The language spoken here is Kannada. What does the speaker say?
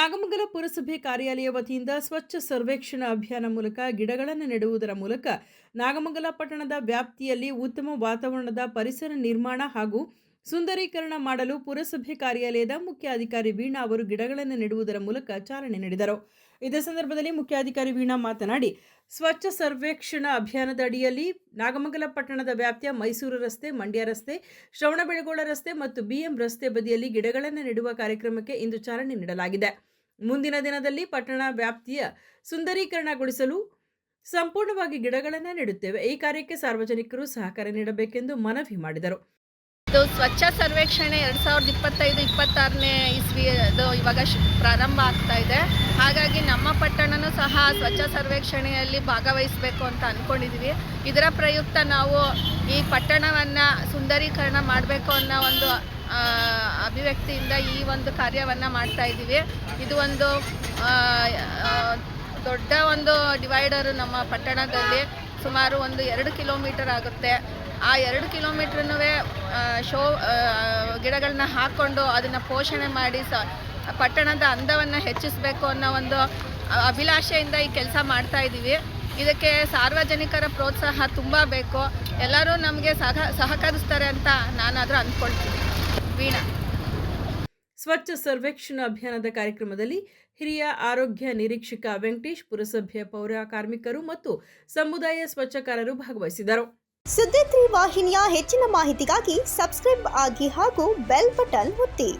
ನಾಗಮಂಗಲ ಪುರಸಭೆ ಕಾರ್ಯಾಲಯ ವತಿಯಿಂದ ಸ್ವಚ್ಛ ಸರ್ವೇಕ್ಷಣಾ ಅಭಿಯಾನ ಮೂಲಕ ಗಿಡಗಳನ್ನು ನೆಡುವುದರ ಮೂಲಕ ನಾಗಮಂಗಲ ಪಟ್ಟಣದ ವ್ಯಾಪ್ತಿಯಲ್ಲಿ ಉತ್ತಮ ವಾತಾವರಣದ ಪರಿಸರ ನಿರ್ಮಾಣ ಹಾಗೂ ಸುಂದರೀಕರಣ ಮಾಡಲು ಪುರಸಭೆ ಕಾರ್ಯಾಲಯದ ಮುಖ್ಯಾಧಿಕಾರಿ ವೀಣಾ ಅವರು ಗಿಡಗಳನ್ನು ನೆಡುವುದರ ಮೂಲಕ ಚಾಲನೆ ನೀಡಿದರು. ಇದೇ ಸಂದರ್ಭದಲ್ಲಿ ಮುಖ್ಯಾಧಿಕಾರಿ ವೀಣಾ ಮಾತನಾಡಿ, ಸ್ವಚ್ಛ ಸರ್ವೇಕ್ಷಣ ಅಭಿಯಾನದ ಅಡಿಯಲ್ಲಿ ನಾಗಮಂಗಲ ಪಟ್ಟಣದ ವ್ಯಾಪ್ತಿಯ ಮೈಸೂರು ರಸ್ತೆ, ಮಂಡ್ಯ ರಸ್ತೆ, ಶ್ರವಣಬೆಳಗೊಳ ರಸ್ತೆ ಮತ್ತು ಬಿಎಂ ರಸ್ತೆ ಬದಿಯಲ್ಲಿ ಗಿಡಗಳನ್ನು ನೆಡುವ ಕಾರ್ಯಕ್ರಮಕ್ಕೆ ಇಂದು ಚಾಲನೆ ನೀಡಲಾಗಿದೆ. ಮುಂದಿನ ದಿನದಲ್ಲಿ ಪಟ್ಟಣ ವ್ಯಾಪ್ತಿಯ ಸುಂದರೀಕರಣಗೊಳಿಸಲು ಸಂಪೂರ್ಣವಾಗಿ ಗಿಡಗಳನ್ನು ನೆಡುತ್ತೇವೆ. ಈ ಕಾರ್ಯಕ್ಕೆ ಸಾರ್ವಜನಿಕರು ಸಹಕಾರ ನೀಡಬೇಕೆಂದು ಮನವಿ ಮಾಡಿದರು. ಇದು ಸ್ವಚ್ಛ ಸರ್ವೇಕ್ಷಣೆ ಎರಡು ಸಾವಿರದ ಇಪ್ಪತ್ತೈದು, ಇಪ್ಪತ್ತಾರನೇ ಇಸ್ವಿ ಅದು ಇವಾಗ ಪ್ರಾರಂಭ ಆಗ್ತಾ ಇದೆ. ಹಾಗಾಗಿ ನಮ್ಮ ಪಟ್ಟಣನೂ ಸಹ ಸ್ವಚ್ಛ ಸರ್ವೇಕ್ಷಣೆಯಲ್ಲಿ ಭಾಗವಹಿಸಬೇಕು ಅಂತ ಅಂದ್ಕೊಂಡಿದ್ದೀವಿ ಇದರ ಪ್ರಯುಕ್ತ ನಾವು ಈ ಪಟ್ಟಣವನ್ನು ಸುಂದರೀಕರಣ ಮಾಡಬೇಕು ಅನ್ನೋ ಒಂದು ಅಭಿವ್ಯಕ್ತಿಯಿಂದ ಈ ಒಂದು ಕಾರ್ಯವನ್ನು ಮಾಡ್ತಾ ಇದ್ದೀವಿ. ಇದು ಒಂದು ದೊಡ್ಡ ಒಂದು ಡಿವೈಡರು ನಮ್ಮ ಪಟ್ಟಣದಲ್ಲಿ ಸುಮಾರು ಒಂದು ಎರಡು ಕಿಲೋಮೀಟರ್ ಆಗುತ್ತೆ. ಆ ಎರಡು ಕಿಲೋಮೀಟ್ರನ್ನೂ ಶೋ ಗಿಡಗಳನ್ನ ಹಾಕ್ಕೊಂಡು ಅದನ್ನು ಪೋಷಣೆ ಮಾಡಿ ಸ, ಪಟ್ಟಣದ ಅಂದವನ್ನು ಹೆಚ್ಚಿಸಬೇಕು ಅನ್ನೋ ಒಂದು ಅಭಿಲಾಷೆಯಿಂದ ಈ ಕೆಲಸ ಮಾಡ್ತಾ ಇದ್ದೀವಿ. ಇದಕ್ಕೆ ಸಾರ್ವಜನಿಕರ ಪ್ರೋತ್ಸಾಹ ತುಂಬ ಬೇಕು. ಎಲ್ಲರೂ ನಮಗೆ ಸಹ, ಸಹಕರಿಸ್ತಾರೆ ಅಂತ ನಾನಾದರೂ ಅಂದ್ಕೊಳ್ತೀನಿ. ವೀಣಾ ಸ್ವಚ್ಛ ಸರ್ವೇಕ್ಷಣ ಅಭಿಯಾನದ ಕಾರ್ಯಕ್ರಮದಲ್ಲಿ ಹಿರಿಯ ಆರೋಗ್ಯ ನಿರೀಕ್ಷಕ ವೆಂಕಟೇಶ್ ಪುರಸಭೆಯ ಪೌರ ಕಾರ್ಮಿಕರು ಮತ್ತು ಸಮುದಾಯ ಸ್ವಚ್ಛಕಾರರು ಭಾಗವಹಿಸಿದರು. ಸುದ್ದಿ ತ್ರೀ ವಾಹಿನಿಯ ಹೆಚ್ಚಿನ ಮಾಹಿತಿಗಾಗಿ ಸಬ್ಸ್ಕ್ರೈಬ್ ಆಗಿ ಹಾಗೂ ಬೆಲ್ ಬಟನ್ ಒತ್ತಿ.